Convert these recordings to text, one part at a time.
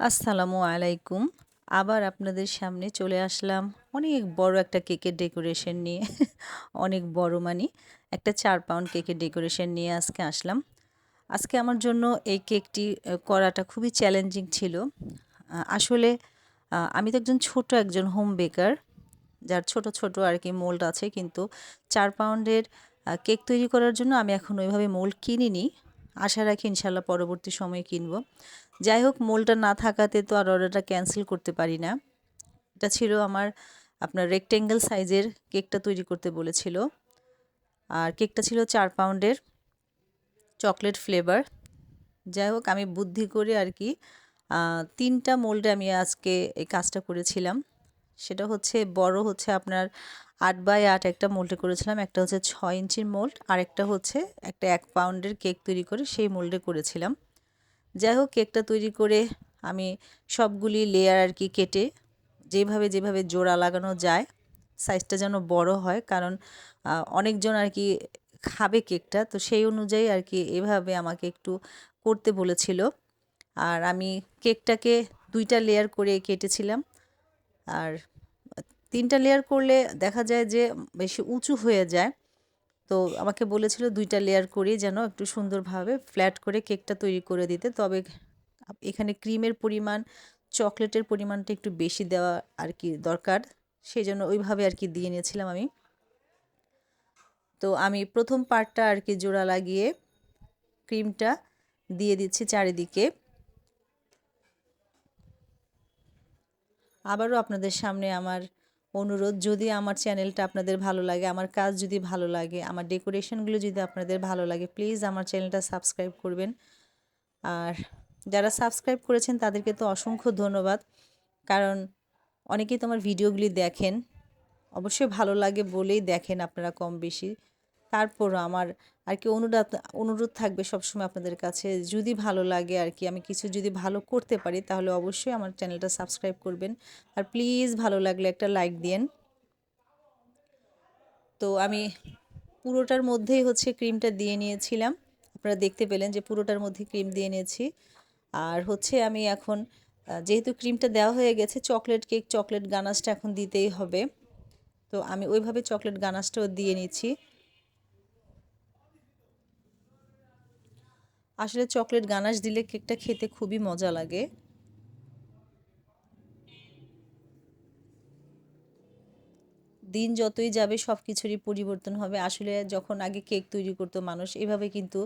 আসসালামু আলাইকুম। আবার আপনাদের সামনে চলে আসলাম অনেক বড় একটা কেকের ডেকোরেশন নিয়ে। অনেক বড় মানে একটা চার পাউন্ড কেকের ডেকোরেশন নিয়ে আজকে আসলাম। আজকে আমার জন্য এই কেকটি করাটা খুবই চ্যালেঞ্জিং ছিল। আসলে আমি তো একজন ছোট একজন হোম বেকার, যার ছোট ছোট আর কি মোল্ড আছে, কিন্তু চার পাউন্ডের কেক তৈরি করার জন্য আমি এখন ওইভাবে মোল্ড কিনিনি। আশা রাখি ইনশাল্লাহ পরবর্তী সময়ে কিনবো। যাই হোক, মোলটা না থাকাতে তো আর অর্ডারটা ক্যান্সেল করতে পারি না। এটা ছিল আমার, আপনার রেক্টেঙ্গেল সাইজের কেকটা তৈরি করতে বলেছিল। আর কেকটা ছিল চার পাউন্ডের চকলেট ফ্লেভার যাই হোক, আমি বুদ্ধি করে আর কি তিনটা মোল্ডে আমি আজকে এই কাজটা করেছিলাম। সেটা হচ্ছে, বড় হচ্ছে আপনার আট বাই আট একটা মোল্ডে করেছিলাম। একটা হচ্ছে ছয় ইঞ্চির মোল্ড আর একটা হচ্ছে একটা এক পাউন্ডের কেক তৈরি করে সেই মোল্ডে করেছিলাম। যাই হোক, কেকটা তৈরি করে আমি সবগুলি লেয়ার আর কি কেটে যেভাবে যেভাবে জোড়া লাগানো যায় সাইজটা যেন বড় হয়, কারণ অনেকজন আর কি খাবে কেকটা, তো সেই অনুযায়ী আর কি এভাবে আমাকে একটু করতে বলেছিল। আর আমি কেকটাকে দুইটা লেয়ার করে কেটেছিলাম। আর তিনটা লেয়ার করলে দেখা যায় যে বেশি উঁচু হয়ে যায়। তো আমাকে বলেছিল দুইটা লেয়ার করে যেন একটু সুন্দরভাবে ফ্ল্যাট করে কেকটা তৈরি করে দিতে। তবে এখানে ক্রিমের পরিমাণ চকলেটের পরিমাণটা একটু বেশি দেওয়া আর কি দরকার। সেই জন্য ওইভাবে আর কি দিয়ে নিয়েছিলাম আমি। তো আমি প্রথম পার্টটা আর কি জোড়া লাগিয়ে ক্রিমটা দিয়ে দিচ্ছি চারিদিকে। আবারও আপনাদের সামনে আমার অনুরোধ, যদি আমার চ্যানেলটা আপনাদের ভালো লাগে, আমার কাজ যদি ভালো লাগে, আমার ডেকোরেশনগুলো যদি আপনাদের ভালো লাগে, প্লিজ আমার চ্যানেলটা সাবস্ক্রাইব করবেন। আর যারা সাবস্ক্রাইব করেছেন, তাদেরকে তো অসংখ্য ধন্যবাদ। কারণ অনেকেই তো আমার ভিডিওগুলি দেখেন, অবশ্যই ভালো লাগে বলেই দেখেন আপনারা কম বেশি। তারপরও আমার আর কি অনুরোধ অনুরোধ থাকবে সবসময় আপনাদের কাছে। যদি ভালো লাগে আর কি, আমি কিছু যদি ভালো করতে পারি, তাহলে অবশ্যই আমার চ্যানেলটা সাবস্ক্রাইব করবেন। আর প্লিজ ভালো লাগলে একটা লাইক দিন তো আমি পুরোটার মধ্যেই হচ্ছে ক্রিমটা দিয়ে নিয়েছিলাম। আপনারা দেখতে পেলেন যে পুরোটার মধ্যে ক্রিম দিয়ে নিয়েছি। আর হচ্ছে আমি এখন যেহেতু ক্রিমটা দেওয়া হয়ে গেছে, চকলেট কেক, চকলেট গানাসটা এখন দিতেই হবে। তো আমি ওইভাবে চকলেট গানাসটাও দিয়ে নিচ্ছি। আসলে চকলেট গানাশ দিলে কেকটা খেতে খুবই মজা লাগে। দিন যতই যাবে সব কিছুরই পরিবর্তন হবে। আসলে যখন আগে কেক তৈরি করতো মানুষ, এভাবে কিন্তু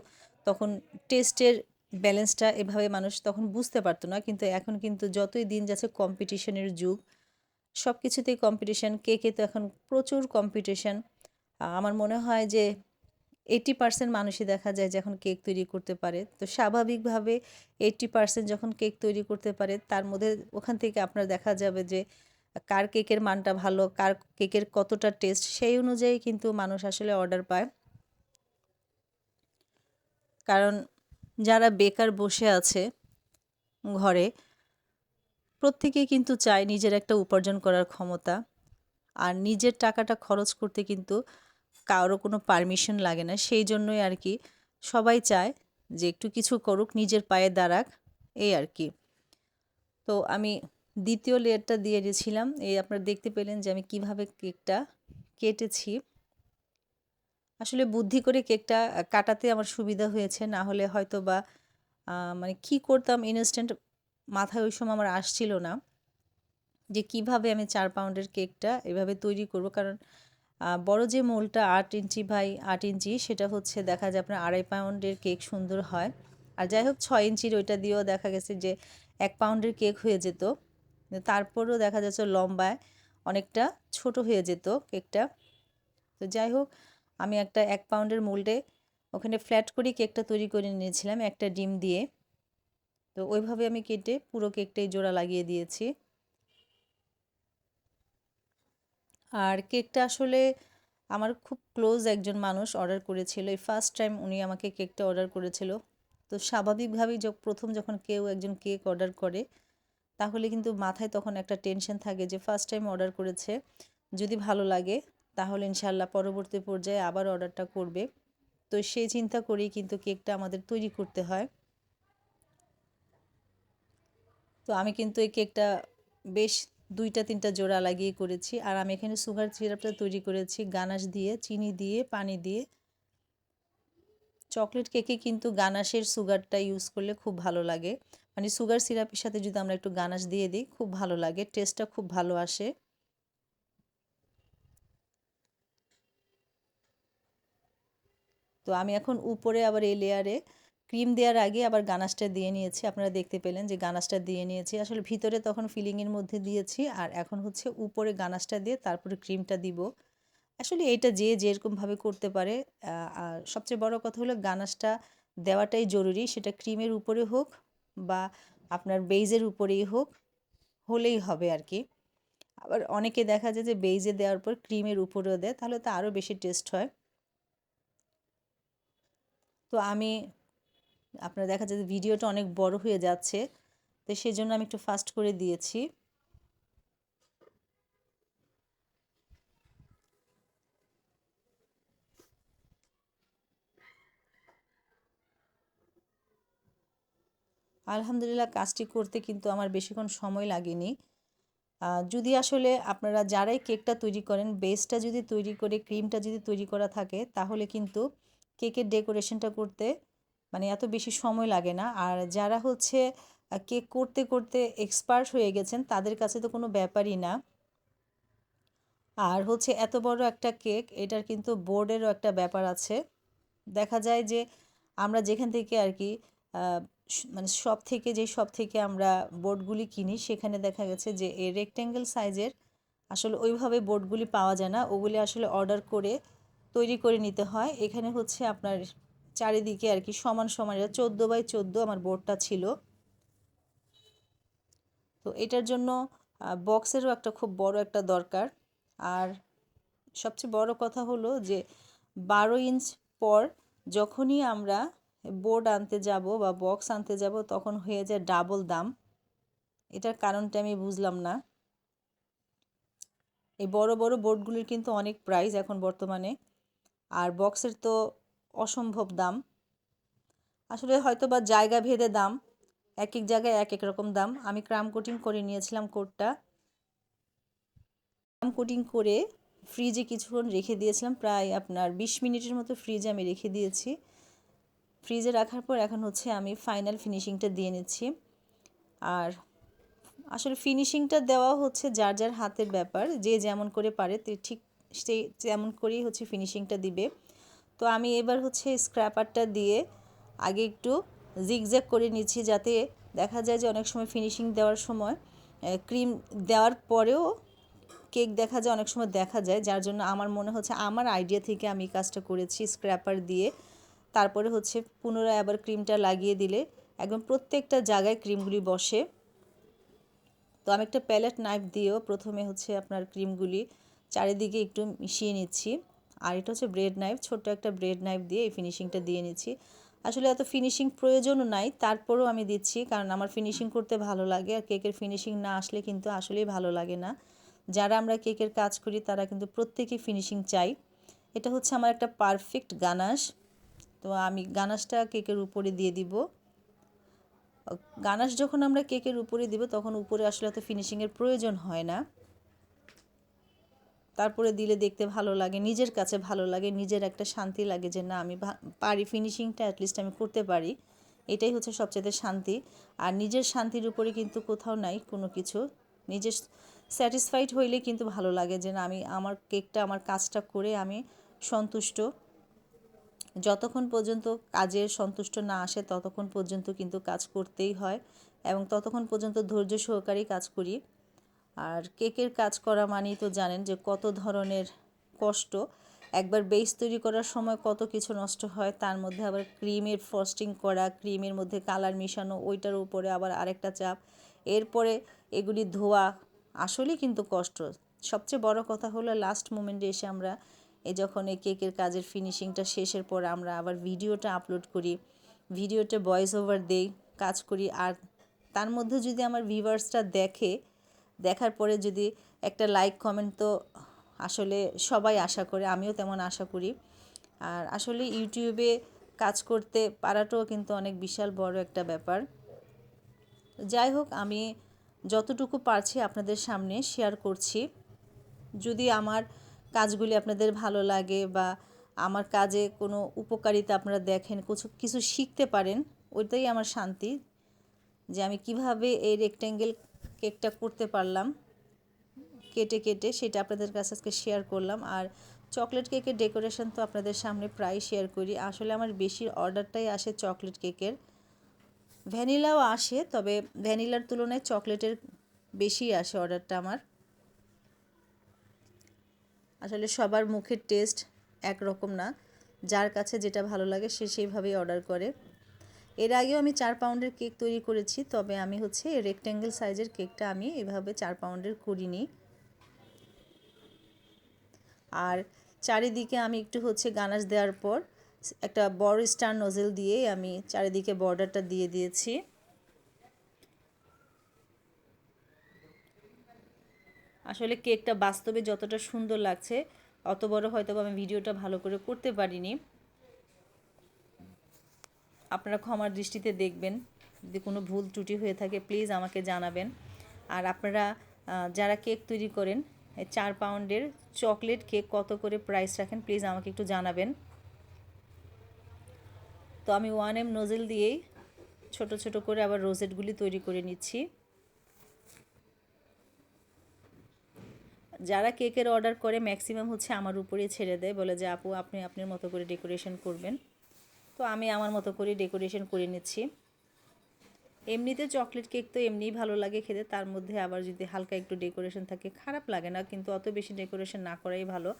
তখন টেস্টের ব্যালেন্সটা এভাবে মানুষ তখন বুঝতে পারতো না। কিন্তু এখন কিন্তু যতই দিন যাচ্ছে কম্পিটিশনের যুগ সব কিছুতেই কম্পিটিশান। কেকে তো এখন প্রচুর কম্পিটিশান। আমার মনে হয় যে এইটি পার্সেন্ট মানুষই দেখা যায় যখন কেক তৈরি করতে পারে। তো স্বাভাবিকভাবে এইটটি পার্সেন্ট যখন কেক তৈরি করতে পারে, তার মধ্যে ওখান থেকে আপনার দেখা যাবে যে, কার কেকের মানটা ভালো, কার কেকের কতটা টেস্ট সেই অনুযায়ী কিন্তু মানুষ আসলে অর্ডার পায়। কারণ যারা বেকার বসে আছে ঘরে প্রত্যেকেই কিন্তু চায় নিজের একটা উপার্জন করার ক্ষমতা। আর নিজের টাকাটা খরচ করতে কিন্তু কারও কোনো পারমিশন লাগে না, সেই জন্যই আর কি সবাই চায় যে একটু কিছু করুক, নিজের পায়ে দাঁড়াক, এই আর কি। তো আমি দ্বিতীয় লেয়ারটা দিয়ে দিয়েছিলাম। এই আপনারা দেখতে পেলেন যে আমি কীভাবে কেকটা কেটেছি। আসলে বুদ্ধি করে কেকটা কাটাতে আমার সুবিধা হয়েছে, না হলে হয়তো বা মানে কি করতাম ইনস্ট্যান্ট মাথায় ওই সময় আমার আসছিল না যে কীভাবে আমি চার পাউন্ডের কেকটা এভাবে তৈরি করব। কারণ বড় যে মোলটা আট ইঞ্চি বাই আট ইঞ্চি, সেটা হচ্ছে দেখা যায় আপনার আড়াই পাউন্ডের কেক সুন্দর হয়। আর যাই হোক, ছয় ইঞ্চির ওইটা দিয়েও দেখা গেছে যে এক পাউন্ডের কেক হয়ে যেত। তারপরেও দেখা যাচ্ছে লম্বায় অনেকটা ছোট হয়ে যেত কেকটা। তো যাই হোক, আমি একটা এক পাউন্ডের মোল্ডে ওখানে ফ্ল্যাট করে কেকটা তৈরি করে নিয়েছিলাম, একটা ডিম দিয়ে। তো ওইভাবে আমি কেটে পুরো কেকটাই জোড়া লাগিয়ে দিয়েছি। আর কেকটা আসলে আমার খুব ক্লোজ একজন মানুষ অর্ডার করেছিল। এই ফার্স্ট টাইম উনি আমাকে কেকটা অর্ডার করেছিল। তো স্বাভাবিকভাবেই প্রথম যখন কেউ একজন কেক অর্ডার করে, তাহলে কিন্তু মাথায় তখন একটা টেনশন থাকে যে ফার্স্ট টাইম অর্ডার করেছে, যদি ভালো লাগে, তাহলে ইনশাল্লাহ পরবর্তী পর্যায়ে আবার অর্ডারটা করবে। তো সেই চিন্তা করেই কিন্তু কেকটা আমাদের তৈরি করতে হয়। তো আমি কিন্তু এই কেকটা বেশ দুইটা, তিনটা জোড়া লাগিয়ে করেছি। আর আমি এখানে সুগার সিরাপটা তৈরি করেছি। গানাশ দিয়ে, চিনি দিয়ে, পানি দিয়ে। চকলেট কেকে কিন্তু গানাশের সুগারটা ইউজ করলে খুব ভালো লাগে। মানে সুগার সিরাপের সাথে যদি আমরা একটু গানাশ দিয়ে দিই, খুব ভালো লাগে। টেস্টটা খুব ভালো আসে। তো আমি এখন উপরে, আবার এই লেয়ারে ক্রিম দেওয়ার আগে আবার গানাশটা দিয়ে নিয়েছি। আপনারা দেখতে পেলেন যে গানাশটা দিয়ে নিয়েছি। আসলে ভিতরে তখন ফিলিংয়ের মধ্যে দিয়েছি আর এখন হচ্ছে উপরে গানাশটা দিয়ে তারপরে ক্রিমটা দিব। আসলে এটা যে যেরকমভাবে করতে পারে আর সবচেয়ে বড় কথা হলো গানাশটা দেওয়াটাই জরুরি। সেটা ক্রিমের উপরে হোক বা আপনার বেইজের উপরেই হোক, হলেই হবে আর কি আবার অনেকে দেখা যায় যে বেইজে দেওয়ার পর ক্রিমের উপরেও দেয়, তাহলে তো আরও বেশি টেস্ট হয়। তো আমি আপনার দেখা যায় যে ভিডিওটা অনেক বড় হয়ে যাচ্ছে, তো সেই জন্য আমি একটু ফাস্ট করে দিয়েছি। আলহামদুলিল্লাহ কাজটি করতে কিন্তু আমার বেশিক্ষণ সময় লাগেনি। যদি আসলে আপনারা যারাই কেকটা তৈরি করেন, বেসটা যদি তৈরি করে, ক্রিমটা যদি তৈরি করা থাকে, তাহলে কিন্তু কেকের ডেকোরেশনটা করতে মানে এত বেশি সময় লাগে না। আর যারা হচ্ছে কেক করতে করতে এক্সপার্ট হয়ে গেছেন, তাদের কাছে তো কোনো ব্যাপারই না। আর হচ্ছে এত বড় একটা কেক, এটার কিন্তু বোর্ডেরও একটা ব্যাপার আছে। দেখা যায় যে আমরা যেখান থেকে আর কি মানে সব থেকে, যে সব থেকে আমরা বোর্ডগুলি কিনি, সেখানে দেখা গেছে যে এই রেক্ট্যাঙ্গেল সাইজের আসলে ওইভাবে বোর্ডগুলি পাওয়া যায় না। ওগুলি আসলে অর্ডার করে তৈরি করে নিতে হয়। এখানে হচ্ছে আপনার চারিদিকে আর কি সমান সমান, এটা চোদ্দ বাই চোদ্দ আমার বোর্ডটা ছিল। তো এটার জন্য বক্সেরও একটা খুব বড় একটা দরকার। আর সবচেয়ে বড় কথা হলো যে, বারো ইঞ্চ পর যখনই আমরা বোর্ড আনতে যাব বা বক্স আনতে যাব, তখন হয়ে যায় ডাবল দাম। এটার কারণটা আমি বুঝলাম না। এই বড় বড় বোর্ডগুলির কিন্তু অনেক প্রাইস এখন বর্তমানে। আর বক্সের তো অসম্ভব দাম। আসলে হয়তো বা জায়গা ভেদে দাম এক এক জায়গায় এক এক রকম দাম। আমি ক্রাম কোটিং করে নিয়েছিলাম কোটটা ক্রাম কোটিং করে ফ্রিজে কিছুক্ষণ রেখে দিয়েছিলাম, প্রায় আপনার বিশ মিনিটের মতো ফ্রিজে আমি রেখে দিয়েছি। ফ্রিজে রাখার পর এখন হচ্ছে আমি ফাইনাল ফিনিশিংটা দিয়ে নিচ্ছি। আর আসলে ফিনিশিংটা দেওয়া হচ্ছে যার যার হাতের ব্যাপার, যে যেমন করে পারে ঠিক সেই তেমন করেই হচ্ছে ফিনিশিংটা দিবে। তো আমি এবার হচ্ছে স্ক্র্যাপারটা দিয়ে আগে একটু জিগজ্যাগ করে নিচ্ছি যাতে দেখা যায় যে অনেক সময় ফিনিশিং দেওয়ার সময় ক্রিম দেওয়ার পরেও কেক দেখা যায়, অনেক সময় দেখা যায়। যার জন্য আমার মনে হচ্ছে আমার আইডিয়া থেকে আমি কাজটা করেছি স্ক্র্যাপার দিয়ে। তারপরে হচ্ছে পুনরায় আবার ক্রিমটা লাগিয়ে দিলে একদম প্রত্যেকটা জায়গায় ক্রিমগুলি বসে। তো আমি একটা প্যালেট নাইফ দিয়েও প্রথমে হচ্ছে আপনার ক্রিমগুলি চারিদিকে একটু মিশিয়ে নিচ্ছি। আর এটা হচ্ছে ব্রেড নাইফ ছোট্ট একটা ব্রেড নাইফ দিয়ে এই ফিনিশিংটা দিয়ে নিচ্ছি। আসলে এত ফিনিশিং প্রয়োজনও নাই, তারপরেও আমি দিচ্ছি, কারণ আমার ফিনিশিং করতে ভালো লাগে আর কেকের ফিনিশিং না আসলে কিন্তু আসলেই ভালো লাগে না। যারা আমরা কেকের কাজ করি, তারা কিন্তু প্রত্যেকেই ফিনিশিং চাই। এটা হচ্ছে আমার একটা পারফেক্ট গানাশ। তো আমি গানাশটা কেকের উপরে দিয়ে দিব। গানাশ যখন আমরা কেকের উপরে দিব, তখন উপরে আসলে এত ফিনিশিংয়ের প্রয়োজন হয় না। তারপরে দিলে দেখতে ভালো লাগে, নিজের কাছে ভালো লাগে, নিজের একটা শান্তি লাগে যে না, আমি পারি ফিনিশিংটা অ্যাটলিস্ট আমি করতে পারি। এটাই হচ্ছে সবচেয়ে শান্তি। আর নিজের শান্তির উপরে কিন্তু কোথাও নাই কোনো কিছু। নিজের স্যাটিসফাইড হইলে কিন্তু ভালো লাগে যে না, আমি আমার কেকটা, আমার কাজটা করে আমি সন্তুষ্ট। যতক্ষণ পর্যন্ত কাজের সন্তুষ্ট না আসে, ততক্ষণ পর্যন্ত কিন্তু কাজ করতেই হয় এবং ততক্ষণ পর্যন্ত ধৈর্য সহকারেই কাজ করি। আর কেকের কাজ করা মানেই তো জানেন যে কত ধরনের কষ্ট। একবার বেস তৈরি করার সময় কত কিছু নষ্ট হয়, তার মধ্যে আবার ক্রিমের ফ্রস্টিং করা, ক্রিমের মধ্যে কালার মিশানো, ওইটার উপরে আবার আরেকটা চাপ। এরপরে এগুলি ধোয়া আসলেই কিন্তু কষ্ট। সবচেয়ে বড় কথা হলো লাস্ট মোমেন্টে এসে আমরা এই যখন এই কেকের কাজের ফিনিশিংটা শেষের পর আমরা আবার ভিডিওটা আপলোড করি, ভিডিওতে ভয়েস ওভার দেই, কাজ করি। আর তার মধ্যে যদি আমার ভিভার্সটা দেখে দেখার পরে যদি একটা লাইক কমেন্ট তো আসলে সবাই আশা করে, আমিও তেমন আশা করি। আর আসলে ইউটিউবে কাজ করতে পারাটাও কিন্তু অনেক বিশাল বড় একটা ব্যাপার। যাই হোক, আমি যতটুকু পারছি আপনাদের সামনে শেয়ার করছি। যদি আমার কাজগুলি আপনাদের ভালো লাগে বা আমার কাজে কোনো উপকারিতা আপনারা দেখেন, কিছু কিছু শিখতে পারেন, ওইটাই আমার শান্তি যে আমি কীভাবে এই রেক্ট্যাঙ্গেল কেকটা করতে পারলাম। কেটে কেটে সেটা আপনাদের কাছে আজকে শেয়ার করলাম। আর চকলেট কেকের ডেকোরেশন তো আপনাদের সামনে প্রায় শেয়ার করি। আসলে আমার বেশি অর্ডারটাই আসে চকলেট কেকের ভ্যানিলাও আসে, তবে ভ্যানিলার তুলনায় চকলেটের বেশি আসে অর্ডারটা আমার। আসলে সবার মুখের টেস্ট একরকম না। যার কাছে যেটা ভালো লাগে সে সেইভাবেই অর্ডার করে। এর আগেও আমি চার পাউন্ডের কেক তৈরি করেছি, তবে আমি হচ্ছে রেক্ট্যাঙ্গেল সাইজের কেকটা আমি এভাবে চার পাউন্ডের করিনি। আর চারিদিকে আমি একটু হচ্ছে গানাশ দেওয়ার পর একটা বড় স্টার নজেল দিয়ে আমি চারিদিকে বর্ডারটা দিয়ে দিয়েছি। আসলে কেকটা বাস্তবে যতটা সুন্দর লাগছে, অত বড় হয়তো আমি ভিডিওটা ভালো করে করতে পারিনি। আপনারা ক্ষমার দৃষ্টিতে দেখবেন যদি কোনো ভুল ত্রুটি হয়ে থাকে প্লিজ আমাকে জানাবেন। আর আপনারা যারা কেক তৈরি করেন চার পাউন্ডের চকলেট কেক কত করে প্রাইস রাখেন প্লিজ আমাকে একটু জানাবেন। তো আমি ওয়ান এম নোজেল দিয়েই ছোট ছোট করে আবার রোজেটগুলি তৈরি করে নিচ্ছি। যারা কেকের অর্ডার করে ম্যাক্সিমাম হচ্ছে আমার উপরে ছেড়ে দেয়, বলে যে, আপু, আপনি আপনার মতো করে ডেকোরেশন করবেন। তো আমি আমার মতো করে ডেকোরেশন করে নিচ্ছি। এমনিতে চকলেট কেক তো এমনিই ভালো লাগে খেতে, তার মধ্যে আবার যদি হালকা একটু ডেকোরেশন থাকে, খারাপ লাগে না, কিন্তু অত বেশি ডেকোরেশন না করাই ভালো।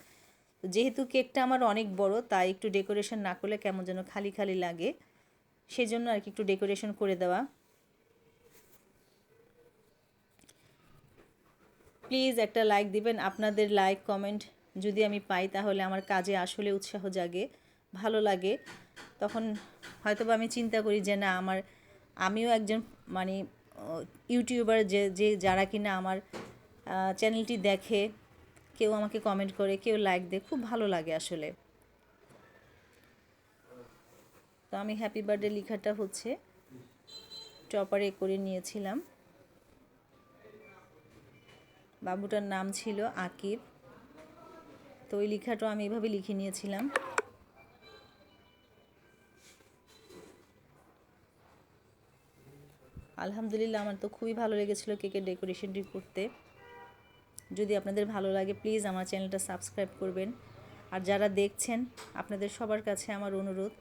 যেহেতু কেকটা আমার অনেক বড়, তাই একটু ডেকোরেশন না করলে কেমন যেন খালি খালি লাগে। সেই জন্য আর কি একটু ডেকোরেশন করে দেওয়া। প্লিজ একটা লাইক দিবেন, আপনাদের লাইক কমেন্ট যদি আমি পাই তাহলে আমার কাজে আসলে উৎসাহ জাগে, ভালো লাগে। তখন হয়তো আমি চিন্তা করি যে না, আমার, আমিও একজন মানে ইউটিউবার যে যে যারা কিনা আমার চ্যানেলটি দেখে, কেউ আমাকে কমেন্ট করে, কেউ লাইক দেয়, খুব ভালো লাগে আসলে। তো আমি হ্যাপি বার্থডে লেখাটা হচ্ছে টপারে করে নিয়েছিলাম। বাবুটার নাম ছিল আকিব। তো ওই লেখাটাও আমি এভাবে লিখে নিয়েছিলাম। আলহামদুলিল্লাহ আমার তো খুবই ভালো লেগেছিলো কেকের ডেকোরেশনটি করতে। যদি আপনাদের ভালো লাগে, প্লিজ আমার চ্যানেলটা সাবস্ক্রাইব করবেন। আর যারা দেখছেন, আপনাদের সবার কাছে আমার অনুরোধ,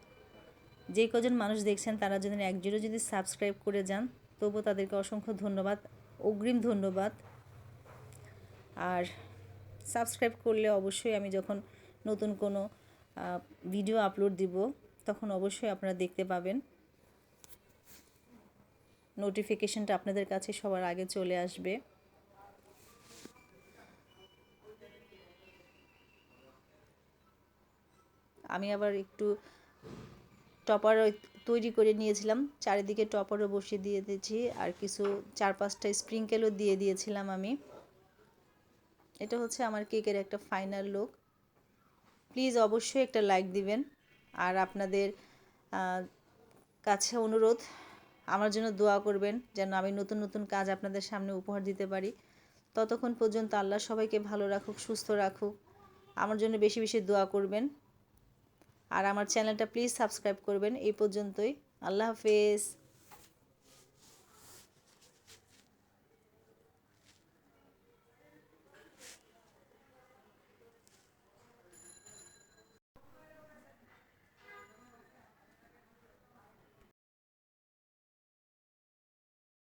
যে কজন মানুষ দেখছেন, তারা যদি একজোড়ো যদি সাবস্ক্রাইব করে যান তবুও তাদেরকে অসংখ্য ধন্যবাদ, অগ্রিম ধন্যবাদ। আর সাবস্ক্রাইব করলে অবশ্যই আমি যখন নতুন কোনো ভিডিও আপলোড দিব, তখন অবশ্যই আপনারা দেখতে পাবেন। নোটিফিকেশনটা আপনাদের কাছে সবার আগে চলে আসবে। আমি আবার একটু টপার তৈরি করে নিয়েছিলাম, চারিদিকে টপারও বসিয়ে দিয়ে দিয়েছি, আর কিছু চার পাঁচটা স্প্রিঙ্কেলও দিয়ে দিয়েছিলাম আমি। এটা হচ্ছে আমার কেকের একটা ফাইনাল লুক প্লিজ অবশ্যই একটা লাইক দিবেন। আর আপনাদের কাছে অনুরোধ আমার জন্য দোয়া করবেন যেন আমি নতুন নতুন কাজ আপনাদের সামনে উপহার দিতে পারি। ততক্ষণ পর্যন্ত আল্লাহ সবাইকে ভালো রাখুক, সুস্থ রাখুক। আমার জন্য বেশি বেশি দোয়া করবেন। আর আমার চ্যানেলটা প্লিজ সাবস্ক্রাইব করবেন। এই পর্যন্তই। আল্লাহ হাফেজ।